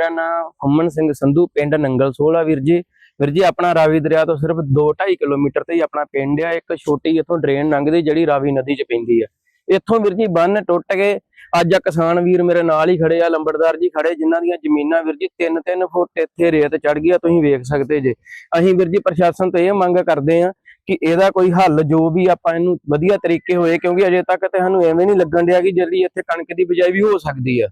ਮੇਰਾ ਨਾਮ ਹਮਨ ਸਿੰਘ ਸੰਧੂ, ਪਿੰਡ ਨੰਗਲ ਸੋਹਲਾ ਵੀਰ ਜੀ। ਵੀਰ ਜੀ, ਆਪਣਾ ਰਾਵੀ ਦਰਿਆ ਤੋਂ ਸਿਰਫ 2.5 ਕਿਲੋਮੀਟਰ ਤੇ ਹੀ ਆਪਣਾ ਪਿੰਡ ਆ। ਇੱਕ ਛੋਟੀ ਇੱਥੋਂ ਡਰੇਨ ਲੰਘਦੀ, ਜਿਹੜੀ ਰਾਵੀ ਨਦੀ 'ਚ ਪੈਂਦੀ ਆ। ਇੱਥੋਂ ਵੀਰ ਜੀ ਬੰਨ ਟੁੱਟ ਕੇ ਅੱਜ ਆ ਕਿਸਾਨ ਵੀਰ ਮੇਰੇ ਨਾਲ ਹੀ ਖੜੇ ਆ, ਲੰਬੜਦਾਰ ਜੀ ਖੜੇ, ਜਿਨ੍ਹਾਂ ਦੀਆਂ ਜ਼ਮੀਨਾਂ ਵੀਰ ਜੀ 3-3 ਫੁੱਟ ਇੱਥੇ ਰੇਤ ਚੜ ਗਈ ਆ, ਤੁਸੀਂ ਵੇਖ ਸਕਦੇ ਜੇ। ਅਸੀਂ ਵੀਰ ਜੀ ਪ੍ਰਸ਼ਾਸਨ ਤੋਂ ਇਹ ਮੰਗ ਕਰਦੇ ਆ ਕਿ ਇਹਦਾ ਕੋਈ ਹੱਲ ਜੋ ਵੀ ਆਪਾਂ ਇਹਨੂੰ ਵਧੀਆ ਤਰੀਕੇ ਹੋਏ, ਕਿਉਂਕਿ ਅਜੇ ਤੱਕ ਤੇ ਸਾਨੂੰ ਐਵੇਂ ਨਹੀਂ ਲੱਗਣ ਡਿਆ ਕਿ ਜਿਹੜੀ ਇੱਥੇ ਕਣਕ ਦੀ ਬਿਜਾਈ ਵੀ ਹੋ ਸਕਦੀ ਆ।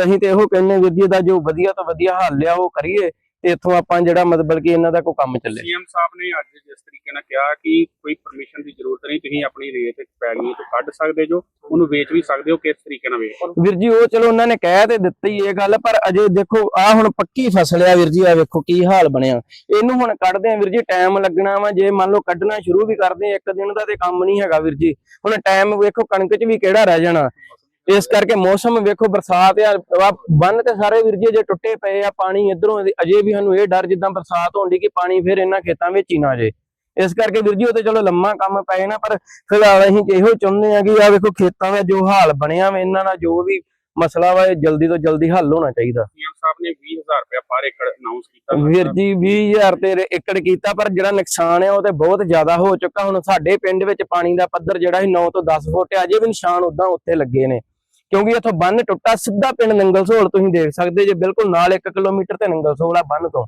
ਤੇ ਅਸੀਂ ਤੇ ਇਹੋ ਕਹਿੰਨੇ ਵੀਰ ਜੀ ਦਾ ਜੋ ਵਧੀਆ ਤੋਂ ਵਧੀਆ ਹੱਲ ਆ ਉਹ ਕਰੀਏ ਤੇ ਇੱਥੋਂ ਆਪਾਂ ਜਿਹੜਾ ਮਤਲਬ ਕਿ ਇਹਨਾਂ ਦਾ ਕੋਈ ਕੰਮ ਚੱਲੇ। ਸੀਐਮ ਸਾਹਿਬ ਨੇ ਅੱਜ ਜਿਸ ਤਰੀਕੇ ਨਾਲ ਕਿਹਾ ਕਿ ਕੋਈ ਪਰਮਿਸ਼ਨ ਦੀ ਜ਼ਰੂਰਤ ਨਹੀਂ ਤੁਸੀਂ ਆਪਣੀ ਰੇਤ ਪੈੜੀਆਂ ਤੋਂ ਕੱਢ ਸਕਦੇ ਜੋ ਉਹਨੂੰ ਵੇਚ ਵੀ ਸਕਦੇ ਹੋ ਕਿਸ ਤਰੀਕੇ ਨਾਲ ਵੇਚ ਵੀਰ ਜੀ ਉਹ ਚਲੋ ਉਹਨਾਂ ਨੇ ਕਹਿ ਤੇ ਦਿੱਤੀ ਇਹ ਗੱਲ ਪਰ ਅਜੇ ਦੇਖੋ ਆ ਹੁਣ ਪੱਕੀ ਫਸਲ ਆ ਵੀਰ ਜੀ ਆ ਵੇਖੋ ਕੀ ਹਾਲ ਬਣਿਆ। ਇਹਨੂੰ ਹੁਣ ਕੱਢਦੇ ਆ ਵੀਰ ਜੀ ਟਾਈਮ ਲੱਗਣਾ ਵਾ ਜੇ ਮੰਨ ਲਓ ਕੱਢਣਾ ਸ਼ੁਰੂ ਵੀ ਕਰਦੇ ਆ ਇੱਕ ਦਿਨ ਦਾ ਤੇ ਕੰਮ ਨਹੀਂ ਹੈਗਾ ਵੀਰ ਜੀ। ਹੁਣ ਟਾਈਮ ਵੇਖੋ ਕਣਕ 'ਚ ਵੀ ਕਿਹੜਾ ਰਹਿ ਜਾਣਾ। ਇਸ ਕਰਕੇ ਮੌਸਮ ਵੇਖੋ ਬਰਸਾਤ ਆ ਬੰਨ ਤੇ ਸਾਰੇ ਵੀਰ ਜੀ ਅਜੇ ਟੁੱਟੇ ਪਏ ਆ ਪਾਣੀ ਇਧਰੋਂ ਅਜੇ ਵੀ ਸਾਨੂੰ ਇਹ ਡਰ ਜਿੱਦਾਂ ਬਰਸਾਤ ਹੋਣ ਦੀ ਕਿ ਪਾਣੀ ਫਿਰ ਇਹਨਾਂ ਖੇਤਾਂ ਵਿੱਚ ਹੀ ਨਾ ਜੇ ਇਸ ਕਰਕੇ ਵੀਰ ਜੀ ਉਹ ਤੇ ਚਲੋ ਲੰਮਾ ਕੰਮ ਪੈ ਜਾਣਾ ਪਰ ਫਿਲਹਾਲ ਅਸੀਂ ਇਹੋ ਚਾਹੁੰਦੇ ਆ ਕਿ ਆ ਵੇਖੋ ਖੇਤਾਂ ਦਾ ਜੋ ਹਾਲ ਬਣਿਆ ਵਾ ਇਹਨਾਂ ਦਾ ਜੋ ਵੀ ਮਸਲਾ ਵਾ ਇਹ ਜਲਦੀ ਤੋਂ ਜਲਦੀ ਹੱਲ ਹੋਣਾ ਚਾਹੀਦਾ। ਸੀਐਮ ਸਾਹਿਬ ਨੇ 20000 ਰੁਪਏ ਪਰ ਏਕੜ ਅਨਾਉਂਸ ਕੀਤਾ। ਵੀਰ ਜੀ 20000 ਤੇ ਏਕੜ ਕੀਤਾ ਪਰ ਜਿਹੜਾ ਨੁਕਸਾਨ ਹੈ ਉਹ ਤੇ ਬਹੁਤ ਜ਼ਿਆਦਾ ਹੋ ਚੁੱਕਾ। ਹੁਣ ਸਾਡੇ ਪਿੰਡ ਵਿੱਚ ਪਾਣੀ ਦਾ ਪੱਧਰ ਜਿਹੜਾ ਸੀ 9 ਤੋਂ 10 ਫੁੱਟ ਹੈ ਅਜੇ ਵੀ ਨਿਸ਼ਾਨ ਉਦਾਂ ਉੱਥੇ ਲੱਗੇ ਨੇ। ਕਿਉਂਕਿ ਇੱਥੋਂ ਬੰਨ ਟੁੱਟਾ ਸਿੱਧਾ ਪਿੰਡ ਨੰਗਲ ਸੋਲ ਤੁਸੀਂ ਦੇਖ ਸਕਦੇ ਜੇ ਬਿਲਕੁਲ ਨਾਲ 1 ਕਿਲੋਮੀਟਰ ਤੇ ਨੰਗਲ ਸੋਲ ਆ ਬੰਨ ਤੋਂ।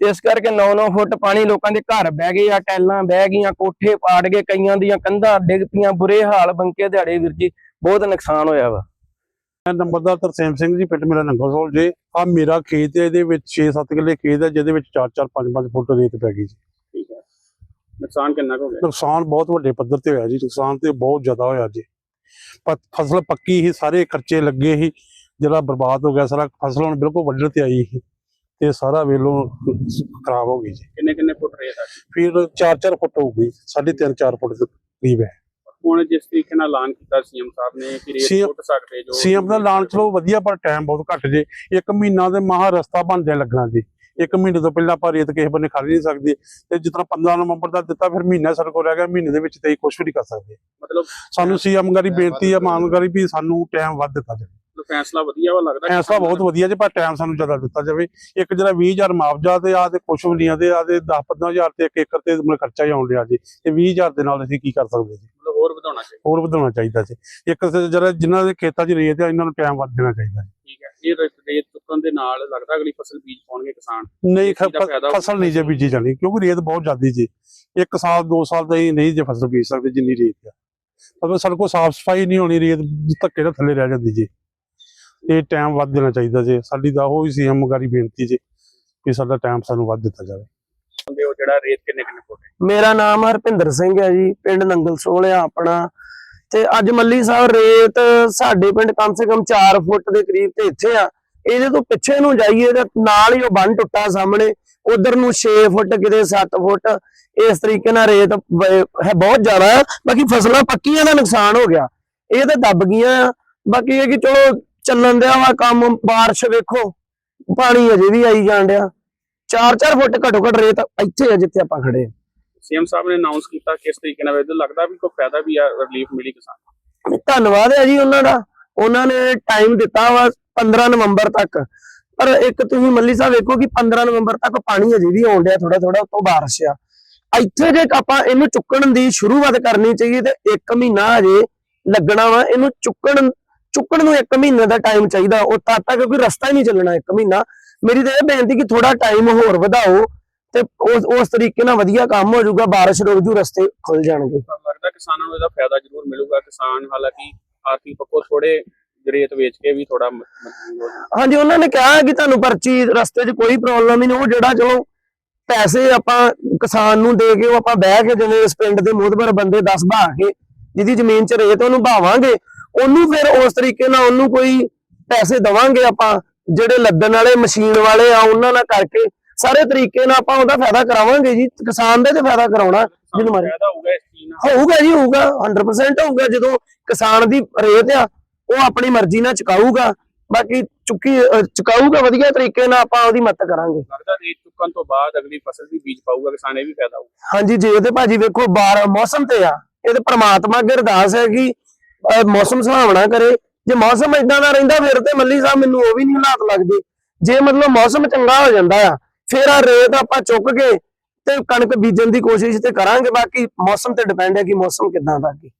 ਤੇ ਇਸ ਕਰਕੇ 9-9 ਫੁੱਟ ਪਾਣੀ ਲੋਕਾਂ ਦੇ ਘਰ ਬਹਿ ਗਏ ਆ ਟੈਲਾਂ ਬਹਿ ਗਈਆਂ ਕੋਠੇ ਪਾੜ ਗਏ ਕਈਆਂ ਦੀਆਂ ਕੰਧਾਂ ਡਿੱਗ ਪਈਆਂ ਬੁਰੇ ਹਾਲ ਬੰਕੇ ਦਿਹਾੜੇ ਵੀਰ ਜੀ ਬਹੁਤ ਨੁਕਸਾਨ ਹੋਇਆ ਵਾ। ਮੈਂ ਨੰਬਰਦਾਰ ਤਰਸੇਮ ਸਿੰਘ ਜੀ ਪਿੰਡ ਮੇਰਾ ਨੰਗਲਸੋਲ ਜੇ। ਆ ਮੇਰਾ ਖੇਤ ਹੈ ਇਹਦੇ ਵਿੱਚ 6-7 ਕਿੱਲੇ ਖੇਤ ਹੈ ਜਿਹਦੇ ਵਿੱਚ 4-4 5-5 ਫੁੱਟ ਰੇਤ ਪੈ ਗਈ ਜੀ। ਠੀਕ ਹੈ। ਨੁਕਸਾਨ ਕਿੰਨਾ ਹੋ ਗਿਆ? ਨੁਕਸਾਨ ਬਹੁਤ ਵੱਡੇ ਪੱਧਰ ਤੇ ਹੋਇਆ ਜੀ। ਨੁਕਸਾਨ ਤੇ ਬਹੁਤ ਜ਼ਿਆਦਾ ਹੋਇਆ ਜੀ। ਫਸਲ ਪੱਕੀ ਹੀ ਸਾਰੇ ਖਰਚੇ ਲੱਗੇ ਸੀ ਜਿਹੜਾ ਬਰਬਾਦ ਹੋ ਗਿਆ ਸਾਰਾ ਫਸਲ ਹੁਣ ਬਿਲਕੁਲ ਵੱਢਣ ਤੇ ਆਈ ਸੀ ਤੇ ਸਾਰਾ ਵੇਲੋਂ ਖਰਾਬ ਹੋ ਗਈ ਜੀ। ਕਿੰਨੇ ਕਿੰਨੇ ਫੁੱਟ ਰੇਤ ਆ ਫਿਰ 4-4 ਫੁੱਟ ਹੋ ਗਈ 3.5-4 ਫੁੱਟ ਦੇ ਕਰੀਬ ਹੈ। ਹੁਣ ਜਿਸ ਤਰੀਕੇ ਨਾਲ ਐਲਾਨ ਕੀਤਾ ਸੀਐਮ ਸਾਹਿਬ ਨੇ ਕਿ CM ਪੁੱਟ ਸਕਦੇ ਜੋ ਸੀਐਮ ਦਾ ਐਲਾਨ ਚਲੋ ਵਧੀਆ ਪਰ ਟਾਈਮ ਬਹੁਤ ਘੱਟ ਜੇ ਇੱਕ ਮਹੀਨਾ ਦੇ ਮਹਾ ਰਸਤਾ ਬਣਦਿਆਂ ਲੱਗਣਾ ਜੀ। ਇੱਕ ਮਹੀਨੇ ਤੋਂ ਪਹਿਲਾਂ ਆਪਾਂ ਰੇਤ ਕਿਸੇ ਬੰਨੇ ਖਾਲੀ ਨਹੀਂ ਸਕਦੀ ਤੇ ਤਰ੍ਹਾਂ 15 ਨਵੰਬਰ ਦਾ ਦਿੱਤਾ ਫਿਰ ਮਹੀਨਾ ਸਾਡੇ ਕੋਲ ਰਹਿ ਗਿਆ ਮਹੀਨੇ ਦੇ ਵਿੱਚ ਤੇ ਕੁਝ ਵੀ ਨਹੀਂ ਕਰ ਸਕਦੇ। ਮਤਲਬ ਸਾਨੂੰ ਸੀਐਮ ਗਾਰੀ ਬੇਨਤੀ ਹੈ ਮਾਨ ਗਾਰੀ ਵੀ ਸਾਨੂੰ ਟਾਈਮ ਵੱਧ ਦਿੱਤਾ ਜਾਵੇ ਫੈਸਲਾ ਵਧੀਆ ਵਾ ਲੱਗਦਾ। ਫੈਸਲਾ ਬਹੁਤ ਵਧੀਆ ਜੇ ਪਰ ਟਾਈਮ ਸਾਨੂੰ ਜ਼ਿਆਦਾ ਦਿੱਤਾ ਜਾਵੇ। ਇੱਕ ਜਿਹੜਾ 20000 ਮੁਆਵਜ਼ਾ ਤੇ ਆ ਤੇ ਕੁਝ ਵੀ ਨਹੀਂ ਆ ਤੇ ਆ ਤੇ 10 15000 ਤੇ ਇੱਕ ਏਕੜ ਤੇ ਮਤਲਬ ਖਰਚਾ ਹੀ ਆਉਣ ਡਿਆ ਜੀ। ਤੇ 20000 ਦੇ ਨਾਲ ਅਸੀਂ ਕੀ ਕਰ ਸਕਦੇ ਜੀ? ਮਤਲਬ ਹੋਰ ਵਧਾਉਣਾ ਚਾਹੀਦਾ। ਹੋਰ ਵਧਾਉਣਾ ਚਾਹੀਦਾ ਜੀ। ਇੱਕ ਜਿਹੜਾ ਜਿਨ੍ਹਾਂ ਦੇ ਖੇਤਾਂ 'ਚ ਰੇਤ ਆ ਇਹਨਾਂ ਨੂੰ ਟਾਈਮ ਵੱਧ ਦੇਣਾ ਚਾਹੀਦਾ ਜੀ। ਠੀਕ ਹੈ। ਇਹ ਰੇਤ ਚੁੱਕਣ ਦੇ ਨਾਲ ਲੱਗਦਾ ਅਗਲੀ ਫਸਲ ਬੀਜ ਪਾਉਣਗੇ ਕਿਸਾਨ? ਨਹੀਂ ਦਾ ਫਸਲ ਨਹੀਂ ਜੇ ਬੀਜੀ ਜਾਣੀ ਕਿਉਂਕਿ ਰੇਤ ਬਹੁਤ ਜ਼ਿਆਦੀ ਜੀ। ਇੱਕ ਸਾਲ ਦੋ ਸਾਲ ਤਾਂ ਹੀ ਨਹੀਂ ਜੇ ਫਸਲ ਬੀਜ ਸਕਦੇ ਜਿੰਨੀ ਰੇਤ ਆ। ਪਰ ਸਾਡੇ ਕੋਲ ਸਾਫ਼ ਸਫ਼ਾਈ ਨਹੀਂ ਹੋਣੀ ਰੇਤ ਧੱਕੇ ਨਾਲ ਥੱਲੇ ਰਹਿ ਜਾਂਦੀ ਜੀ। ਇਹ ਟਾਈਮ ਵੱਧ ਦੇਣਾ ਚਾਹੀਦਾ ਜੀ। ਸਾਡੀ ਤਾਂ ਉਹ ਹੀ ਸੀ ਹਮਗਾਰੀ ਬੇਨਤੀ ਜੀ ਕਿ ਸਾਡਾ ਟਾਈਮ ਸਾਨੂੰ ਵੱਧ ਦਿੱਤਾ ਜਾਵੇ। ਹੁੰਦੇ ਉਹ ਜਿਹੜਾ ਰੇਤ ਕਿੰਨੇ ਕਿੰਨੇ ਫੁੱਟ ਮੇਰਾ ਨਾਮ ਹਰਪਿੰਦਰ ਸਿੰਘ ਹੈ ਜੀ ਪਿੰਡ ਨੰਗਲ ਸੋਹਲਿਆ ਆਪਣਾ। ਤੇ ਅੱਜ ਮੱਲੀ ਸਾਹਿਬ ਰੇਤ ਸਾਡੇ ਪਿੰਡ ਕਮ ਸੇ ਕਮ 4 ਫੁੱਟ ਦੇ ਕਰੀਬ ਤੇ ਇੱਥੇ ਆ। ਇਹਦੇ ਤੋਂ ਪਿੱਛੇ ਨੂੰ ਜਾਈਏ ਤੇ ਨਾਲ ਹੀ ਉਹ ਬੰਨ ਟੁੱਟਾ ਸਾਹਮਣੇ। ਉਧਰ ਨੂੰ 6 ਫੁੱਟ ਕਿਤੇ 7 ਫੁੱਟ। ਇਸ ਤਰੀਕੇ ਨਾਲ ਰੇਤ ਹੈ ਬਹੁਤ ਜ਼ਿਆਦਾ। ਬਾਕੀ ਫਸਲਾਂ ਪੱਕੀਆਂ ਦਾ ਨੁਕਸਾਨ ਹੋ ਗਿਆ। ਇਹ ਤਾਂ ਦੱਬ ਗਈਆਂ। ਬਾਕੀ ਇਹ ਕਿ ਚਲੋ ਚੱਲਣ ਦਿਆ ਵਾ ਕੰਮ ਬਾਰਿਸ਼ ਵੇਖੋ ਪਾਣੀ ਅਜੇ ਵੀ ਆਈ ਜਾਣ ਡਿਆ। 4-4 ਫੁੱਟ ਘੱਟੋ ਘੱਟ ਰੇਤ ਇੱਥੇ ਆ ਜਿੱਥੇ ਆਪਾਂ ਖੜੇ ਆ। ਸੀਐਮ ਸਾਹਿਬ ਨੇ ਅਨਾਉਂਸ ਕੀਤਾ ਕਿਸ ਤਰੀਕੇ ਨਾਲ ਇਹਦਾ ਲੱਗਦਾ ਵੀ ਕੋਈ ਫਾਇਦਾ ਵੀ ਆ ਰਿਲੀਫ ਮਿਲੀ ਕਿਸਾਨ ਨੂੰ। ਧੰਨਵਾਦ ਹੈ ਜੀ ਉਹਨਾਂ ਦਾ। ਉਹਨਾਂ ਨੇ ਟਾਈਮ ਦਿੱਤਾ ਵਾ 15 ਨਵੰਬਰ ਤੱਕ। ਪਰ ਇੱਕ ਤੁਸੀਂ ਮੱਲੀ ਸਾਹਿਬ ਵੇਖੋ ਕਿ 15 ਨਵੰਬਰ ਤੱਕ ਪਾਣੀ ਅਜੇ ਵੀ ਆਉਣ ਡਿਆ ਥੋੜਾ ਥੋੜਾ ਉਤੋਂ ਬਾਰਿਸ਼ ਆ। ਇੱਥੇ ਜੇ ਆਪਾਂ ਇਹਨੂੰ ਚੁੱਕਣ ਦੀ ਸ਼ੁਰੂਆਤ ਕਰਨੀ ਚਾਹੀਏ ਤੇ 1 ਮਹੀਨਾ ਅਜੇ ਲੱਗਣਾ ਵਾ। ਇਹਨੂੰ ਚੁੱਕਣ ਚੁੱਕਣ ਨੂੰ 1 ਮਹੀਨੇ ਦਾ ਟਾਈਮ ਚਾਹੀਦਾ ਉਹ ਤਦ ਤੱਕ ਕੋਈ ਰਸਤਾ ਹੀ ਨਹੀਂ ਚੱਲਣਾ 1 ਮਹੀਨਾ। ਮੇਰੀ ਤਾਂ ਇਹ ਬੇਨਤੀ ਕਿ ਥੋੜਾ ਟਾਈਮ ਹੋਰ ਵਧਾਓ ਤੇ ਉਸ ਉਸ ਤਰੀਕੇ ਨਾਲ ਵਧੀਆ ਕੰਮ ਹੋ ਜਾਊਗਾ ਬਾਰਿਸ਼ ਰੁਕ ਜੂ ਰਸਤੇ ਖੁੱਲ ਜਾਣਗੇ। ਲੱਗਦਾ ਕਿਸਾਨਾਂ ਨੂੰ ਇਹਦਾ ਫਾਇਦਾ ਜ਼ਰੂਰ ਮਿਲੂਗਾ। ਕਿਸਾਨ ਹਾਲਾਂਕਿ ਆਰਥਿਕ ਪੱਖੋਂ ਥੋੜੇ ਰੇਤ ਵੇਚ ਕੇ ਵੀ ਥੋੜਾ ਹਾਂਜੀ ਉਹਨਾਂ ਨੇ ਕਿਹਾ ਕਿ ਤੁਹਾਨੂੰ ਪਰਚੀ ਰਸਤੇ 'ਚ ਕੋਈ ਪ੍ਰੋਬਲਮ ਨਹੀਂ ਉਹ ਜਿਹੜਾ ਚਲੋ ਪੈਸੇ ਆਪਾਂ ਕਿਸਾਨ ਨੂੰ ਦੇ ਕੇ ਉਹ ਆਪਾਂ ਬਹਿ ਕੇ ਜਿਵੇਂ ਇਸ ਪਿੰਡ ਦੇ ਮੋਹਤਬਰ ਬੰਦੇ 10 ਬਹਾ ਕੇ ਜਿਹਦੀ ਜ਼ਮੀਨ 'ਚ ਰੇਤ ਉਹਨੂੰ ਭਾਵਾਂਗੇ ਉਹਨੂੰ ਫਿਰ ਉਸ ਤਰੀਕੇ ਨਾਲ ਉਹਨੂੰ ਕੋਈ ਪੈਸੇ ਦਵਾਂਗੇ ਆਪਾਂ ਜਿਹੜੇ ਲੱਦਣ ਵਾਲੇ ਮਸ਼ੀਨ ਵਾਲੇ ਆ ਉਹਨਾਂ ਨਾਲ ਕਰਕੇ ਸਾਰੇ ਤਰੀਕੇ ਨਾਲ ਆਪਾਂ ਉਹਦਾ ਫਾਇਦਾ ਕਰਾਵਾਂਗੇ ਜੀ ਕਿਸਾਨ ਦੇ ਤੇ ਫਾਇਦਾ ਕਰਾਉਣਾ ਜਿਹਨੂੰ ਮਾਰੇ ਹੋਊਗਾ ਜੀ ਹੋਊਗਾ 100% ਹੋਊਗਾ ਜਦੋਂ ਕਿਸਾਨ ਦੀ ਰੇਤ ਆ ਉਹ ਆਪਣੀ ਮਰਜ਼ੀ ਨਾਲ ਚੁਕਾਊਗਾ ਬਾਕੀ ਚੁੱਕੀ ਚੁਕਾਊਗਾ ਵਧੀਆ ਤਰੀਕੇ ਨਾਲ ਆਪਾਂ ਉਹਦੀ ਮਦਦ ਕਰਾਂਗੇ। ਲੱਗਦਾ ਰੇਤ ਚੁੱਕਣ ਤੋਂ ਬਾਅਦ ਅਗਲੀ ਫਸਲ ਵੀ ਬੀਜ ਪਾਊਗਾ ਕਿਸਾਨ ਇਹ ਵੀ ਫਾਇਦਾ ਹੋਊਗਾ। ਹਾਂਜੀ ਜੇ ਤੇ ਭਾਜੀ ਵੇਖੋ ਬਾਰ ਮੌਸਮ ਤੇ ਆ ਇਹ ਤੇ ਪ੍ਰਮਾਤਮਾ ਅੱਗੇ ਅਰਦਾਸ ਹੈ ਕਿ ਮੌਸਮ ਸੁਹਾਵਣਾ ਕਰੇ। ਜੇ ਮੌਸਮ ਇਦਾਂ ਦਾ ਰਹਿੰਦਾ ਫਿਰ ਤੇ ਮੱਲੀ ਸਾਹਿਬ ਮੈਨੂੰ ਉਹ ਵੀ ਨਹੀਂ ਹਾਲਾਤ ਲੱਗਦੇ। ਜੇ ਮਤਲਬ ਮੌਸਮ ਚੰਗਾ ਹੋ ਜਾਂਦਾ ਆ, ਫਿਰ ਆ ਰੇਤ ਆਪਾਂ ਚੁੱਕ ਕੇ ਤੇ ਕਣਕ ਬੀਜਣ ਦੀ ਕੋਸ਼ਿਸ਼ ਤੇ ਕਰਾਂਗੇ। ਬਾਕੀ ਮੌਸਮ ਤੇ ਡਿਪੈਂਡ ਹੈ ਕਿ ਮੌਸਮ ਕਿਦਾਂ ਦਾ ਅੱਗੇ।